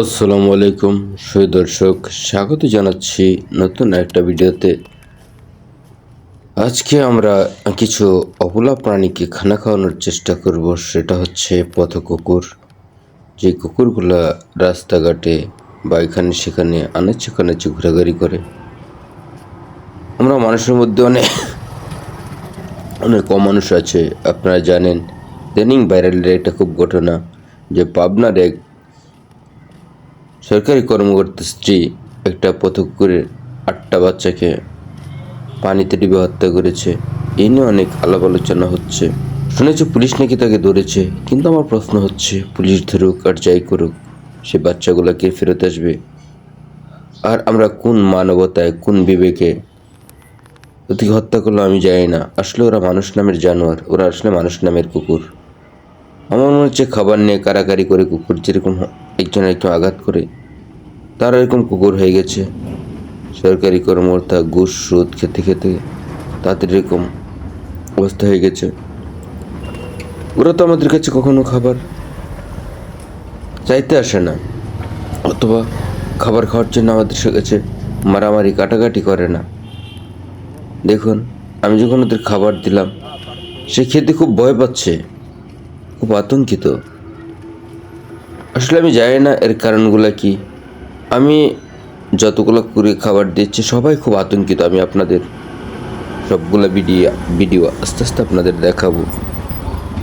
আসসালামু আলাইকুম সুই দর্শক, স্বাগত জানাচ্ছি নতুন একটা ভিডিওতে। আজকে আমরা কিছু অবলা প্রাণীকে খানা খাওয়ানোর চেষ্টা করব, সেটা হচ্ছে পথ কুকুর যে কুকুরগুলো রাস্তাঘাটে বা এখানে সেখানে আনাচে কানাচে ঘোরাঘুরি করে। আমরা মানুষের মধ্যে অনেক অনেক কম মানুষ আছে, আপনারা জানেন। দেনিং ভাইরালের একটা খুব ঘটনা, যে পাবনার এক সরকারি কর্মকর্তা স্ত্রী একটা পথক করে আটটা বাচ্চাকে পানিতে ডুবে হত্যা করেছে। এই নিয়ে অনেক আলাপ আলোচনা হচ্ছে। শুনেছি পুলিশ নাকি তাকে ধরেছে, কিন্তু আমার প্রশ্ন হচ্ছে, পুলিশ ধরুক আর যাই করুক, সে বাচ্চাগুলোকে ফেরত আসবে? আর আমরা কোন মানবতায়, কোন বিবেকে? ওদিকে হত্যা করল আমি জানি না। আসলে ওরা মানুষ নামের জানোয়ার, ওরা আসলে মানুষ নামের কুকুর। আমার মনে হচ্ছে খাবার নিয়ে কারাকারি করে কুকুর যেরকম একজন একজন আঘাত করে তারা এরকম কুকুর হয়ে গেছে। সরকারি কর্মকর্তা ঘুষ, সুদ খেতে খেতে তাদের এরকম অবস্থা হয়ে গেছে। ওরা তো আমাদের কাছে কখনো খাবার চাইতে আসে না, অথবা খাবার খাওয়ার জন্য আমাদের কাছে মারামারি, কাটাকাটি করে না। দেখুন, আমি যখন ওদের খাবার দিলাম, সে খেতে খুব ভয় পাচ্ছে, খুব আতঙ্কিত। আসলে আমি জানি না এর কারণগুলো কি। আমি যতগুলো করে খাবার দিচ্ছি, সবাই খুব আতঙ্কিত। আমি আপনাদের সবগুলো ভিডিও ভিডিও আস্তে আস্তে আপনাদের দেখাবো।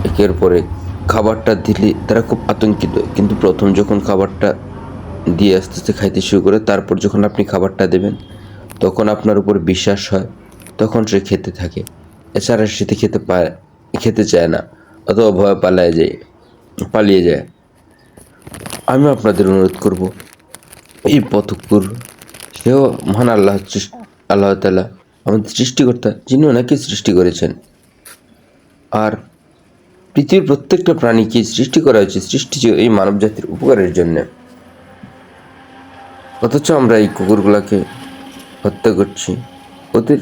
একের পরে খাবারটা দিলে তারা খুব আতঙ্কিত। কিন্তু প্রথম যখন খাবারটা দিয়ে আস্তে আস্তে খাইতে শুরু করে, তারপর যখন আপনি খাবারটা দেবেন, তখন আপনার উপর বিশ্বাস হয়, তখন সে খেতে থাকে। এছাড়া সেতে খেতে পায়, খেতে চায় না, অথবা ভয় পালায় যায় পালিয়ে যায়। আমি আপনাদের অনুরোধ করব, এই পথকুর সেও মহান আল্লাহ আল্লাহ তালা আমাদের সৃষ্টিকর্তা, যিনি ওনাকে সৃষ্টি করেছেন। আর পৃথিবীর প্রত্যেকটা প্রাণীকে সৃষ্টি করা হয়েছে, সৃষ্টি এই মানব জাতির উপকারের জন্য। অথচ আমরা এই কুকুরগুলোকে হত্যা করছি ওদের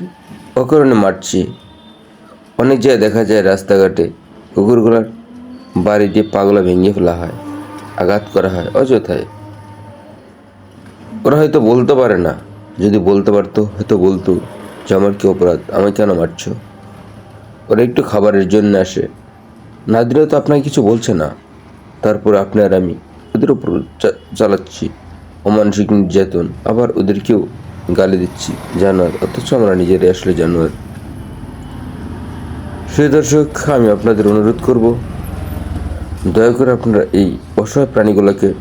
অকারণে মারছি। অনেক জায়গায় দেখা যায় রাস্তাঘাটে কুকুরগুলোর বাড়ি দিয়ে পাগলা ভেঙে ফেলা হয়। আঘাত করা হয় অযথায় ওরা হয়তো বলতে পারে না। যদি বলতে পারতো, হয়তো বলতো, যে আমার কি অপরাধ, আমায় কেন মারছ? ওরা একটু খাবারের জন্য আসে। না দিলেও তো আপনাকে কিছু বলছে না। তারপর আপনি আর আমি ওদের উপর চালাচ্ছি। অমানসিক নির্যাতন। আবার ওদেরকেও গালি দিচ্ছি, জানোয়ার। অথচ আমরা নিজেরাই আসলে জানোয়ার। সেই দর্শক, আমি আপনাদের অনুরোধ করব দয়া করে আপনারা এই অসহায় প্রাণীগুলোকে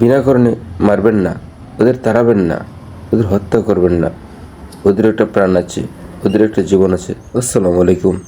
বিনা কারণে মারবেন না। ওদের তাড়াবেন না। ওদের হত্যা করবেন না। ওদের একটা প্রাণ আছে। ওদের একটা জীবন আছে। আসসালামু আলাইকুম।